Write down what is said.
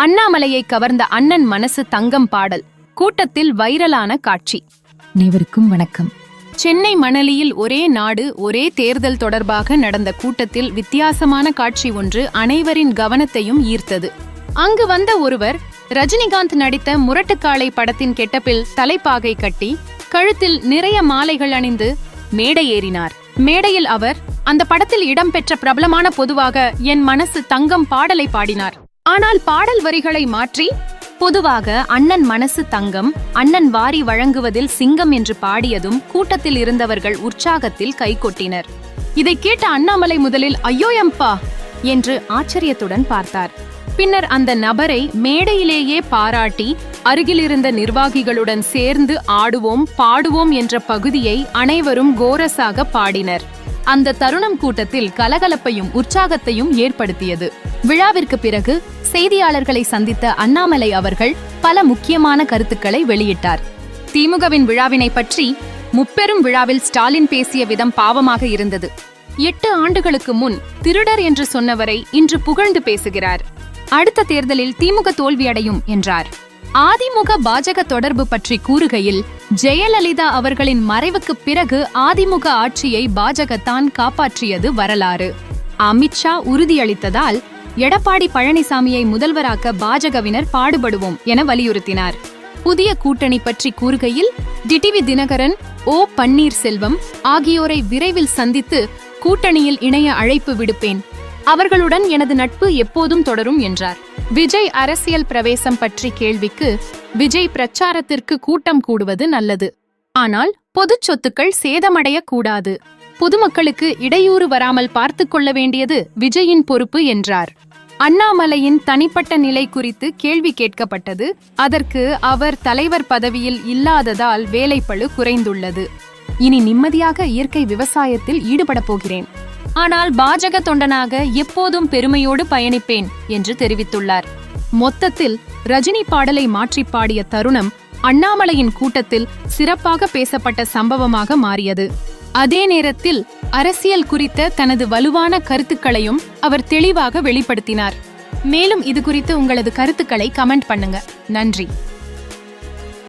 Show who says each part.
Speaker 1: அண்ணாமலையை கவர்ந்த அண்ணன் மனசு தங்கம் பாடல் கூட்டத்தில் வைரலான காட்சி.
Speaker 2: அனைவருக்கும் வணக்கம்.
Speaker 1: சென்னை மணலியில் ஒரே நாடு ஒரே தேர்தல் தொடர்பாக நடந்த கூட்டத்தில் வித்தியாசமான காட்சி ஒன்று அனைவரின் கவனத்தையும் ஈர்த்தது. அங்கு வந்த ஒருவர் ரஜினிகாந்த் நடித்த முரட்டுக்காளை படத்தின் கெட்டப்பில் தலைப்பாகை கட்டி கழுத்தில் நிறைய மாலைகள் அணிந்து மேடை ஏறினார். மேடையில் அவர் அந்த படத்தில் இடம்பெற்ற பிரபலமான பொதுவாக என் மனசு தங்கம் பாடலை பாடினார். ஆனால் பாடல் வரிகளை மாற்றி பொதுவாக அண்ணன் மனசு தங்கம் அண்ணன் வாரி வழங்குவதில் சிங்கம் என்று பாடியதும் கூட்டத்தில் இருந்தவர்கள் உற்சாகத்தில் கைகொட்டினர். இதை கேட்ட அண்ணாமலை முதலில் ஐயோயம்பா என்று ஆச்சரியத்துடன் பார்த்தார். பின்னர் அந்த நபரை மேடையிலேயே பாராட்டி அருகிலிருந்த நிர்வாகிகளுடன் சேர்ந்து ஆடுவோம் பாடுவோம் என்ற பகுதியை அனைவரும் கோரஸாக பாடினர். அந்த தருணம் கூட்டத்தில் கலகலப்பையும் உற்சாகத்தையும் ஏற்படுத்தியது. விழாவிற்கு பிறகு செய்தியாளர்களை சந்தித்த அண்ணாமலை அவர்கள் பல முக்கியமான கருத்துக்களை வெளியிட்டார். திமுகவின் விழாவினை பற்றி முப்பெரும் விழாவில் ஸ்டாலின் பேசிய விதம் பாவமாக இருந்தது. எட்டு ஆண்டுகளுக்கு முன் திருடர் என்று சொன்னவரை இன்று புகழ்ந்து பேசுகிறார். அடுத்த தேர்தலில் திமுக தோல்வியடையும் என்றார். அதிமுக பாஜக தொடர்பு பற்றி கூறுகையில் ஜெயலலிதா அவர்களின் மறைவுக்கு பிறகு அதிமுக ஆட்சியை பாஜக தான் காப்பாற்றியது வரலாறு. அமித்ஷா உறுதியளித்ததால் எடப்பாடி பழனிசாமியை முதல்வராக்க பாஜகவினர் பாடுபடுவோம் என வலியுறுத்தினார். புதிய கூட்டணி பற்றி கூறுகையில் டிடிவி தினகரன் ஓ பன்னீர்செல்வம் ஆகியோரை விரைவில் சந்தித்து கூட்டணியில் இணைய அழைப்பு விடுப்பேன். அவர்களுடன் எனது நட்பு எப்போதும் தொடரும் என்றார். விஜய் அரசியல் பிரவேசம் பற்றி கேள்விக்கு விஜய் பிரச்சாரத்திற்கு கூட்டம் கூடுவது நல்லது. ஆனால் பொதுச் சொத்துக்கள் சேதமடைய கூடாது. பொதுமக்களுக்கு இடையூறு வராமல் பார்த்து கொள்ள வேண்டியது விஜயின் பொறுப்பு என்றார். அண்ணாமலையின் தனிப்பட்ட நிலை குறித்து கேள்வி கேட்கப்பட்டது. அதற்கு அவர் தலைவர் பதவியில் இல்லாததால் வேலைப்பளு குறைந்துள்ளது. இனி நிம்மதியாக இயற்கை விவசாயத்தில் ஈடுபடப் போகிறேன். ஆனால் பாஜக தொண்டனாக எப்போதும் பெருமையோடு பயணிப்பேன் என்று தெரிவித்துள்ளார். மொத்தத்தில் ரஜினி பாடலை மாற்றி பாடிய தருணம் அண்ணாமலையின் கூட்டத்தில் சிறப்பாக பேசப்பட்ட சம்பவமாக மாறியது. அதே நேரத்தில் அரசியல் குறித்த தனது வலுவான கருத்துக்களையும் அவர் தெளிவாக வெளிப்படுத்தினார். மேலும் இது குறித்து உங்களது கருத்துக்களை கமெண்ட் பண்ணுங்க. நன்றி.